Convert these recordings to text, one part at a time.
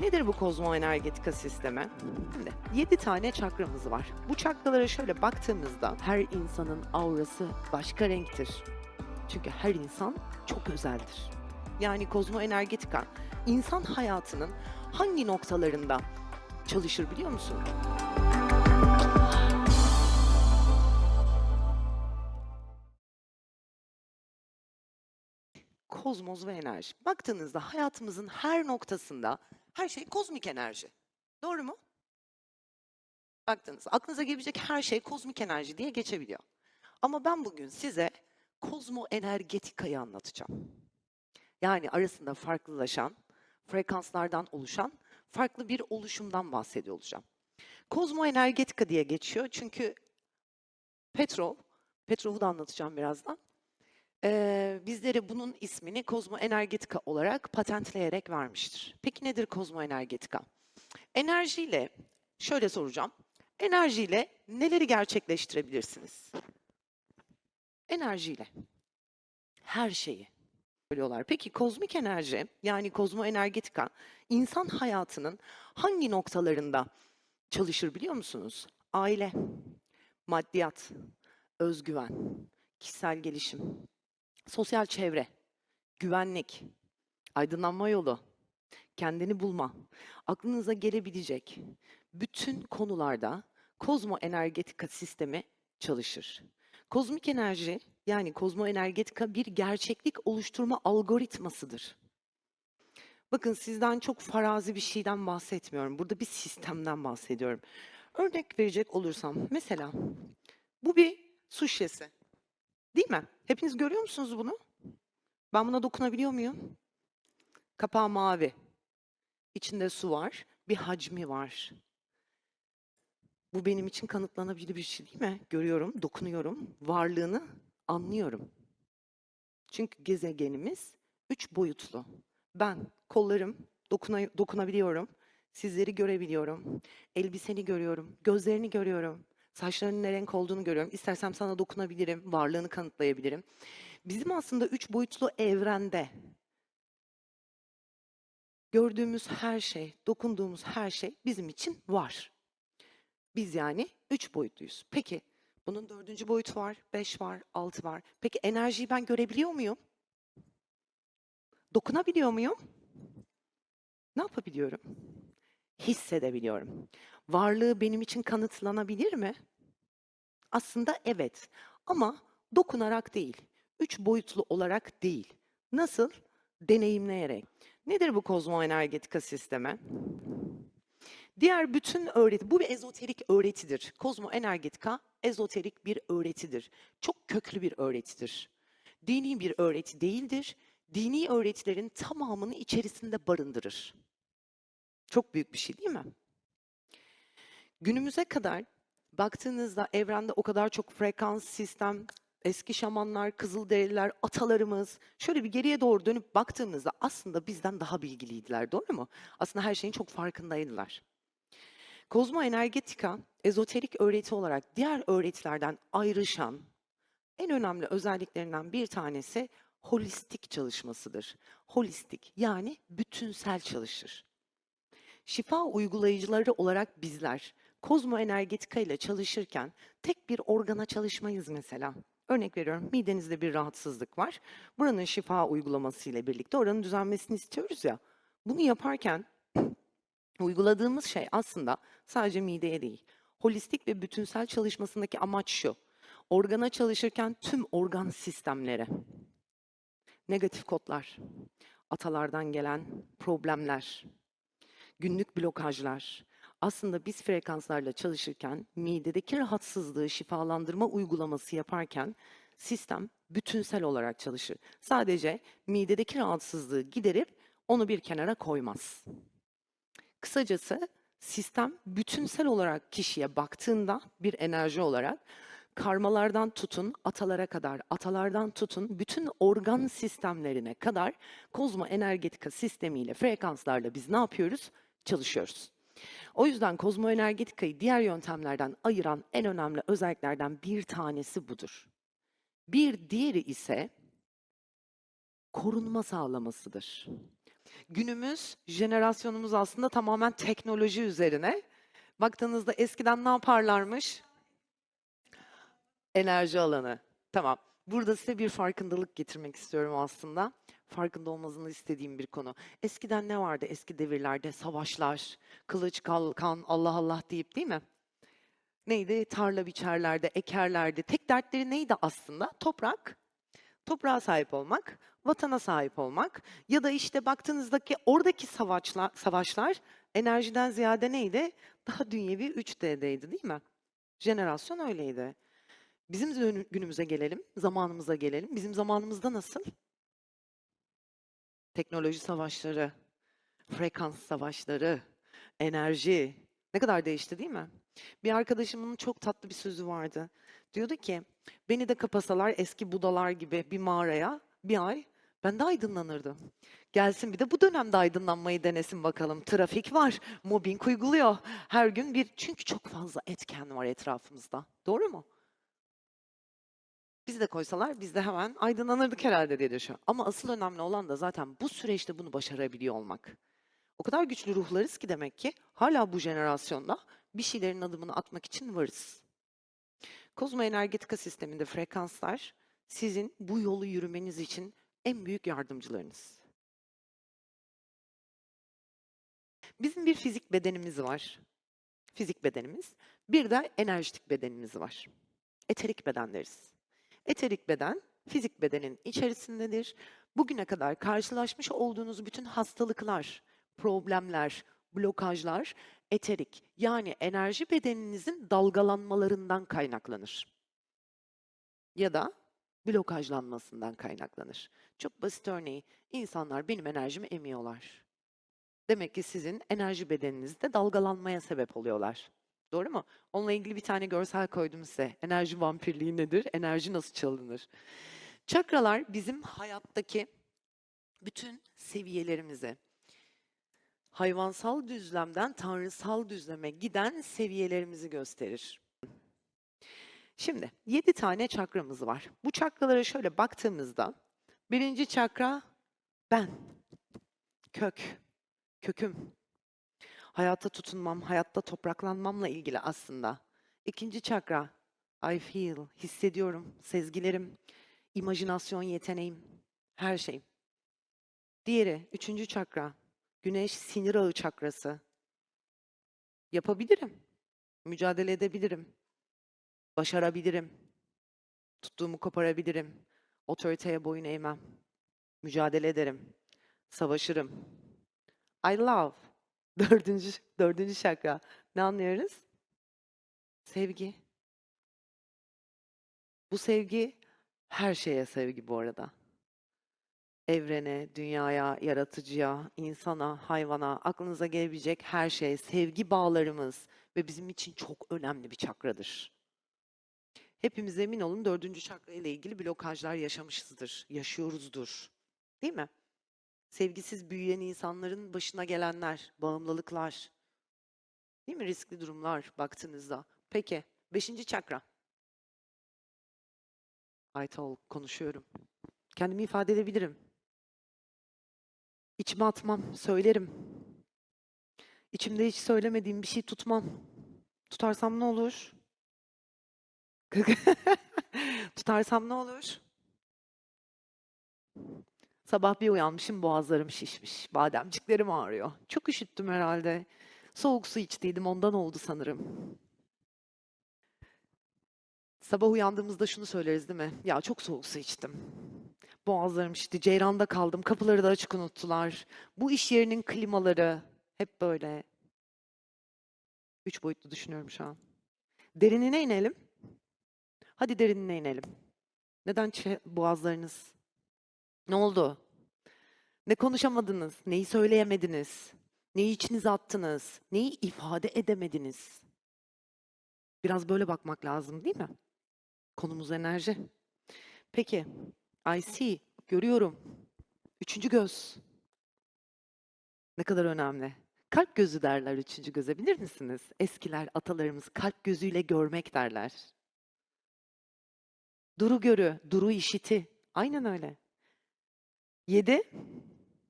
Nedir bu kozmoenergetika sistemi? Şimdi 7 tane çakramız var. Bu çakralara şöyle baktığımızda her insanın aurası başka renktir. Çünkü her insan çok özeldir. Yani kozmoenergetika insan hayatının hangi noktalarında çalışır biliyor musun? Kozmos ve enerji. Baktığınızda hayatımızın her noktasında her şey kozmik enerji. Doğru mu? Baktığınızda aklınıza gelebilecek her şey kozmik enerji diye geçebiliyor. Ama ben bugün size kozmo energetikayı anlatacağım. Yani arasında farklılaşan, frekanslardan oluşan farklı bir oluşumdan bahsediyor olacağım. Kozmo energetika diye geçiyor çünkü Petrov, Petrov'u da anlatacağım birazdan. Eee, bizlere bunun ismini kozmo energetika olarak patentleyerek vermiştir. Peki nedir kozmo energetika? Enerjiyle, şöyle soracağım. Enerjiyle neleri gerçekleştirebilirsiniz? Enerjiyle. Her şeyi. Söylüyorlar. Peki kozmik enerji yani kozmo energetika insan hayatının hangi noktalarında çalışır biliyor musunuz? Aile, maddiyat, özgüven, kişisel gelişim, sosyal çevre, güvenlik, aydınlanma yolu, kendini bulma, aklınıza gelebilecek bütün konularda kozmo energetika sistemi çalışır. Kozmik enerji yani kozmo energetika bir gerçeklik oluşturma algoritmasıdır. Bakın sizden çok farazi bir şeyden bahsetmiyorum. Burada bir sistemden bahsediyorum. Örnek verecek olursam mesela bu bir su şişesi. Değil mi? Hepiniz görüyor musunuz bunu? Ben buna dokunabiliyor muyum? Kapağı mavi. İçinde su var. Bir hacmi var. Bu benim için kanıtlanabilir bir şey değil mi? Görüyorum, dokunuyorum, varlığını anlıyorum. Çünkü gezegenimiz üç boyutlu. Ben kollarım dokuna, dokunabiliyorum. Sizleri görebiliyorum. Elbiseni görüyorum. Gözlerini görüyorum. Saçlarının ne renk olduğunu görüyorum. İstersem sana dokunabilirim. Varlığını kanıtlayabilirim. Bizim aslında üç boyutlu evrende gördüğümüz her şey, dokunduğumuz her şey bizim için var. Biz yani üç boyutluyuz. Peki bunun dördüncü boyutu var, beş var, altı var. Peki enerjiyi ben görebiliyor muyum? Dokunabiliyor muyum? Ne yapabiliyorum? Hissedebiliyorum. Varlığı benim için kanıtlanabilir mi? Aslında evet. Ama dokunarak değil. Üç boyutlu olarak değil. Nasıl? Deneyimleyerek. Nedir bu kozmo energetika sistemi? Diğer bütün öğreti, bu bir ezoterik öğretidir. Kozmo energetika ezoterik bir öğretidir. Çok köklü bir öğretidir. Dini bir öğreti değildir. Dini öğretilerin tamamını içerisinde barındırır. Çok büyük bir şey değil mi? Günümüze kadar baktığınızda evrende o kadar çok frekans, sistem, eski şamanlar, kızılderililer, atalarımız şöyle bir geriye doğru dönüp baktığımızda aslında bizden daha bilgiliydiler, doğru mu? Aslında her şeyin çok farkındaydılar. Kozmo energetika, ezoterik öğreti olarak diğer öğretilerden ayrışan en önemli özelliklerinden bir tanesi holistik çalışmasıdır. Holistik yani bütünsel çalışır. Şifa uygulayıcıları olarak bizler kozmo energetika ile çalışırken tek bir organa çalışmayız mesela. Örnek veriyorum midenizde bir rahatsızlık var. Buranın şifa uygulaması ile birlikte oranın düzelmesini istiyoruz ya. Bunu yaparken uyguladığımız şey aslında sadece mideye değil. Holistik ve bütünsel çalışmasındaki amaç şu. Organa çalışırken tüm organ sistemlere, negatif kodlar, atalardan gelen problemler, günlük blokajlar. Aslında biz frekanslarla çalışırken midedeki rahatsızlığı şifalandırma uygulaması yaparken sistem bütünsel olarak çalışır. Sadece midedeki rahatsızlığı giderip onu bir kenara koymaz. Kısacası sistem bütünsel olarak kişiye baktığında bir enerji olarak karmalardan tutun atalara kadar, atalardan tutun bütün organ sistemlerine kadar kozmo energetika sistemiyle, frekanslarla biz ne yapıyoruz? Çalışıyoruz. O yüzden kozmo energetikayı diğer yöntemlerden ayıran en önemli özelliklerden bir tanesi budur. Bir diğeri ise korunma sağlamasıdır. Günümüz, jenerasyonumuz aslında tamamen teknoloji üzerine. Baktığınızda eskiden ne yaparlarmış? Enerji alanı. Tamam. Burada size bir farkındalık getirmek istiyorum aslında. Farkında olmanızı istediğim bir konu. Eskiden ne vardı eski devirlerde? Savaşlar, kılıç, kalkan, Allah Allah deyip değil mi? Neydi? Tarla biçerlerdi, ekerlerdi. Tek dertleri neydi aslında? Toprak, toprağa sahip olmak, vatana sahip olmak ya da işte baktığınızdaki oradaki savaşlar, savaşlar enerjiden ziyade neydi? Daha dünyevi 3D'deydi değil mi? Jenerasyon öyleydi. Bizim günümüze gelelim, zamanımıza gelelim. Bizim zamanımızda nasıl? Teknoloji savaşları, frekans savaşları, enerji. Ne kadar değişti değil mi? Bir arkadaşımın çok tatlı bir sözü vardı. Diyordu ki, beni de kapasalar eski Budalar gibi bir mağaraya bir ay ben de aydınlanırdım. Gelsin bir de bu dönemde aydınlanmayı denesin bakalım. Trafik var, mobbing uyguluyor. Her gün bir çünkü çok fazla etken var etrafımızda. Doğru mu? Bizi de koysalar biz de hemen aydınlanırdık herhalde diye düşünüyorum. Ama asıl önemli olan da zaten bu süreçte bunu başarabiliyor olmak. O kadar güçlü ruhlarız ki demek ki hala bu jenerasyonda bir şeylerin adımını atmak için varız. Kozmo energetika sisteminde frekanslar sizin bu yolu yürümeniz için en büyük yardımcılarınız. Bizim bir fizik bedenimiz var. Fizik bedenimiz. Bir de enerjitik bedenimiz var. Eterik beden deriz. Eterik beden, fizik bedenin içerisindedir. Bugüne kadar karşılaşmış olduğunuz bütün hastalıklar, problemler, blokajlar eterik yani enerji bedeninizin dalgalanmalarından kaynaklanır. Ya da blokajlanmasından kaynaklanır. Çok basit örneği insanlar benim enerjimi emiyorlar. Demek ki sizin enerji bedeninizde dalgalanmaya sebep oluyorlar. Doğru mu? Onunla ilgili bir tane görsel koydum size. Enerji vampirliği nedir? Enerji nasıl çalınır? Çakralar bizim hayattaki bütün seviyelerimizi, hayvansal düzlemden tanrısal düzleme giden seviyelerimizi gösterir. Şimdi yedi tane çakramız var. Bu çakralara şöyle baktığımızda birinci çakra ben, kök, köküm. Hayata tutunmam, hayatta topraklanmamla ilgili aslında. İkinci çakra I feel, hissediyorum, sezgilerim, imajinasyon yeteneğim, her şeyim. Diğeri üçüncü çakra Güneş sinir ağı çakrası. Yapabilirim. Mücadele edebilirim. Başarabilirim. Tuttuğumu koparabilirim. Otoriteye boyun eğmem. Mücadele ederim. Savaşırım. I love. Dördüncü, dördüncü çakra. Ne anlıyoruz? Sevgi. Bu sevgi her şeye sevgi bu arada evrene, dünyaya, yaratıcıya, insana, hayvana, aklınıza gelebilecek her şey, sevgi bağlarımız ve bizim için çok önemli bir çakradır. Hepimiz emin olun dördüncü çakra ile ilgili blokajlar yaşamışızdır, yaşıyoruzdur. Değil mi? Sevgisiz büyüyen insanların başına gelenler, bağımlılıklar, değil mi? Riskli durumlar baktığınızda. Peki, beşinci çakra. Aytol konuşuyorum. Kendimi ifade edebilirim. İçime atmam, söylerim. İçimde hiç söylemediğim bir şey tutmam. Tutarsam ne olur? Tutarsam ne olur? Sabah bir uyanmışım boğazlarım şişmiş. Bademciklerim ağrıyor. Çok üşüttüm herhalde. Soğuk su içtiydim ondan oldu sanırım. Sabah uyandığımızda şunu söyleriz değil mi? Ya çok soğuk su içtim. Boğazlarım şişti. Ceyran'da kaldım. Kapıları da açık unuttular. Bu iş yerinin klimaları hep böyle. Üç boyutlu düşünüyorum şu an. Derinine inelim. Hadi derinine inelim. Neden boğazlarınız? Ne oldu? Ne konuşamadınız? Neyi söyleyemediniz? Neyi içinize attınız? Neyi ifade edemediniz? Biraz böyle bakmak lazım değil mi? Konumuz enerji. Peki, I see, görüyorum. Üçüncü göz. Ne kadar önemli. Kalp gözü derler üçüncü göze bilir misiniz? Eskiler, atalarımız kalp gözüyle görmek derler. Duru görü, duru işiti. Aynen öyle. Yedi,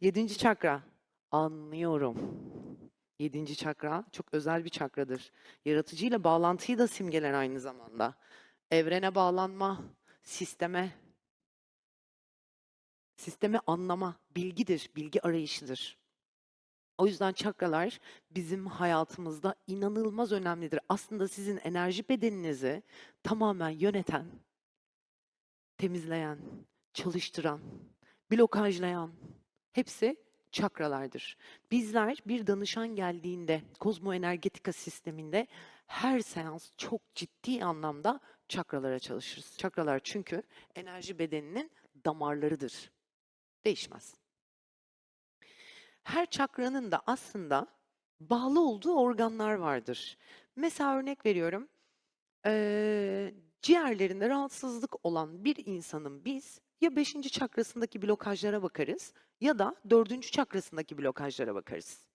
yedinci çakra. Anlıyorum. Yedinci çakra çok özel bir çakradır. Yaratıcıyla bağlantıyı da simgeler aynı zamanda. Evrene bağlanma, sisteme, sistemi anlama, bilgidir, bilgi arayışıdır. O yüzden çakralar bizim hayatımızda inanılmaz önemlidir. Aslında sizin enerji bedeninizi tamamen yöneten, temizleyen, çalıştıran, blokajlayan hepsi çakralardır. Bizler bir danışan geldiğinde kozmoenergetika sisteminde her seans çok ciddi anlamda çakralara çalışırız. Çakralar çünkü enerji bedeninin damarlarıdır. Değişmez. Her çakranın da aslında bağlı olduğu organlar vardır. Mesela örnek veriyorum. eee, ciğerlerinde rahatsızlık olan bir insanın biz ya beşinci çakrasındaki blokajlara bakarız ya da dördüncü çakrasındaki blokajlara bakarız.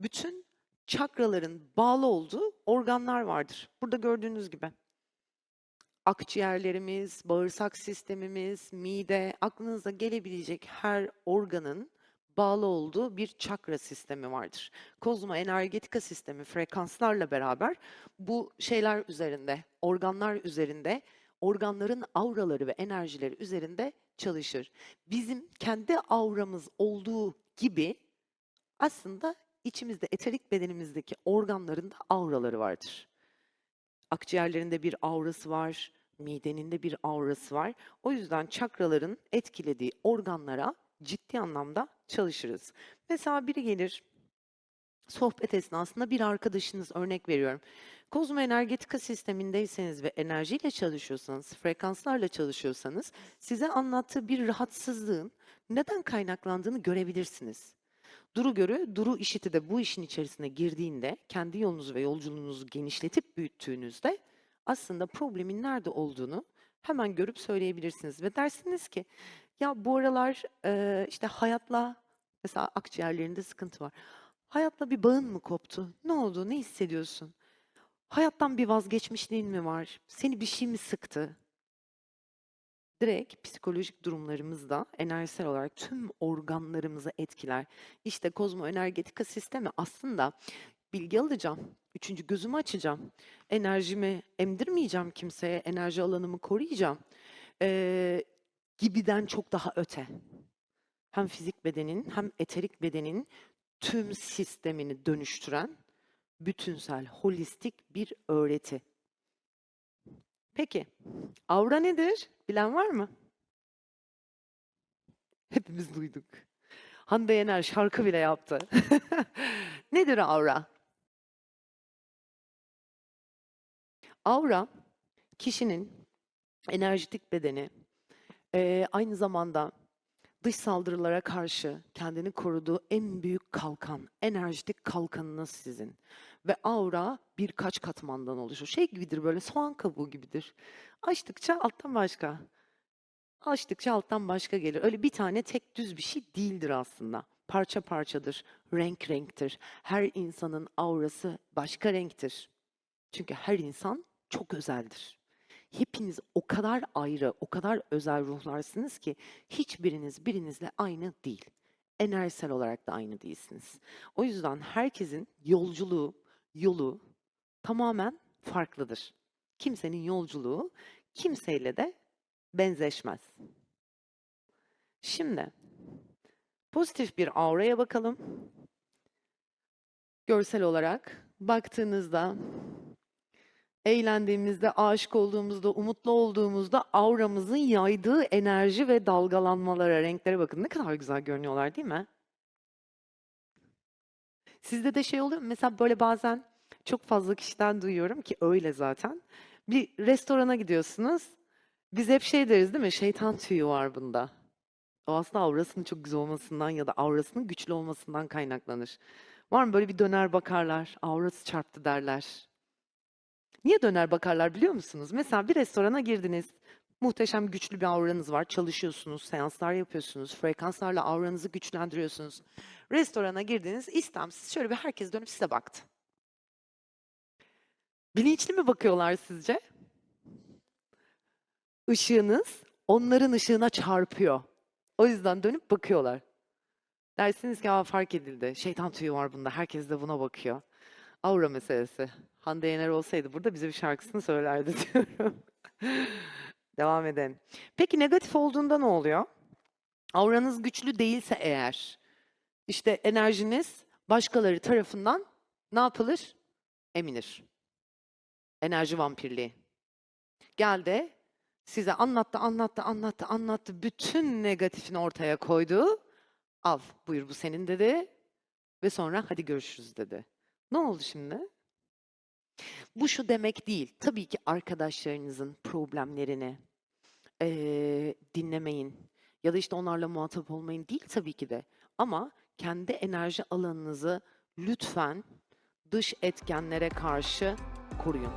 Bütün çakraların bağlı olduğu organlar vardır. Burada gördüğünüz gibi. Akciğerlerimiz, bağırsak sistemimiz, mide, aklınıza gelebilecek her organın bağlı olduğu bir çakra sistemi vardır. Kozmo energetika sistemi frekanslarla beraber bu şeyler üzerinde, organlar üzerinde, organların auraları ve enerjileri üzerinde çalışır. Bizim kendi auramız olduğu gibi aslında içimizde, eterik bedenimizdeki organların da auraları vardır. Akciğerlerinde bir aurası var, midenin de bir aurası var. O yüzden çakraların etkilediği organlara ciddi anlamda çalışırız. Mesela biri gelir, sohbet esnasında bir arkadaşınız örnek veriyorum. Kozmo energetika sistemindeyseniz ve enerjiyle çalışıyorsanız, frekanslarla çalışıyorsanız size anlattığı bir rahatsızlığın neden kaynaklandığını görebilirsiniz. Duru görü, duru işiti de bu işin içerisine girdiğinde, kendi yolunuzu ve yolculuğunuzu genişletip büyüttüğünüzde aslında problemin nerede olduğunu hemen görüp söyleyebilirsiniz. Ve dersiniz ki, ya bu aralar işte hayatla, mesela akciğerlerinde sıkıntı var. Hayatla bir bağın mı koptu? Ne oldu? Ne hissediyorsun? Hayattan bir vazgeçmişliğin mi var? Seni bir şey mi sıktı? Direkt psikolojik durumlarımızda enerjisel olarak tüm organlarımızı etkiler. İşte kozmo energetika sistemi aslında bilgi alacağım, üçüncü gözümü açacağım, enerjimi emdirmeyeceğim kimseye, enerji alanımı koruyacağım eee, gibiden çok daha öte. Hem fizik bedenin hem eterik bedenin tüm sistemini dönüştüren bütünsel, holistik bir öğreti. Peki, aura nedir? Bilen var mı? Hepimiz duyduk. Hande Yener şarkı bile yaptı. Nedir aura? Aura, kişinin enerjitik bedeni, aynı zamanda dış saldırılara karşı kendini koruduğu en büyük kalkan, enerjitik kalkanınız sizin. Ve aura birkaç katmandan oluşur. Şey gibidir böyle soğan kabuğu gibidir. Açtıkça alttan başka, açtıkça alttan başka gelir. Öyle bir tane tek düz bir şey değildir aslında. Parça parçadır, renk renktir. Her insanın aurası başka renktir. Çünkü her insan çok özeldir. Hepiniz o kadar ayrı, o kadar özel ruhlarsınız ki hiçbiriniz birinizle aynı değil. Enerjisel olarak da aynı değilsiniz. O yüzden herkesin yolculuğu, yolu tamamen farklıdır. Kimsenin yolculuğu kimseyle de benzeşmez. Şimdi pozitif bir auraya bakalım. Görsel olarak baktığınızda eğlendiğimizde, aşık olduğumuzda, umutlu olduğumuzda auramızın yaydığı enerji ve dalgalanmalara, renklere bakın. Ne kadar güzel görünüyorlar değil mi? Sizde de şey oluyor mu? Mesela böyle bazen çok fazla kişiden duyuyorum ki öyle zaten. Bir restorana gidiyorsunuz. Biz hep şey deriz değil mi? Şeytan tüyü var bunda. O aslında aurasının çok güzel olmasından ya da aurasının güçlü olmasından kaynaklanır. Var mı böyle bir döner bakarlar, aurası çarptı derler. Niye döner bakarlar biliyor musunuz? Mesela bir restorana girdiniz. Muhteşem güçlü bir auranız var. Çalışıyorsunuz, seanslar yapıyorsunuz. Frekanslarla auranızı güçlendiriyorsunuz. Restorana girdiniz, istemsiz şöyle bir herkes dönüp size baktı. Bilinçli mi bakıyorlar sizce? Işığınız onların ışığına çarpıyor. O yüzden dönüp bakıyorlar. Dersiniz ki fark edildi. Şeytan tüyü var bunda. Herkes de buna bakıyor. Aura meselesi. Hande Yener olsaydı burada bize bir şarkısını söylerdi diyorum. Devam edelim. Peki negatif olduğunda ne oluyor? Auranız güçlü değilse eğer, işte enerjiniz başkaları tarafından ne yapılır? Emilir. Enerji vampirliği. Geldi, size anlattı, anlattı, anlattı, anlattı. Bütün negatifini ortaya koydu. Al, buyur bu senin dedi. Ve sonra hadi görüşürüz dedi. Ne oldu şimdi? Bu şu demek değil. Tabii ki arkadaşlarınızın problemlerini eee, dinlemeyin. Ya da işte onlarla muhatap olmayın değil tabii ki de. Ama kendi enerji alanınızı lütfen dış etkenlere karşı koruyun.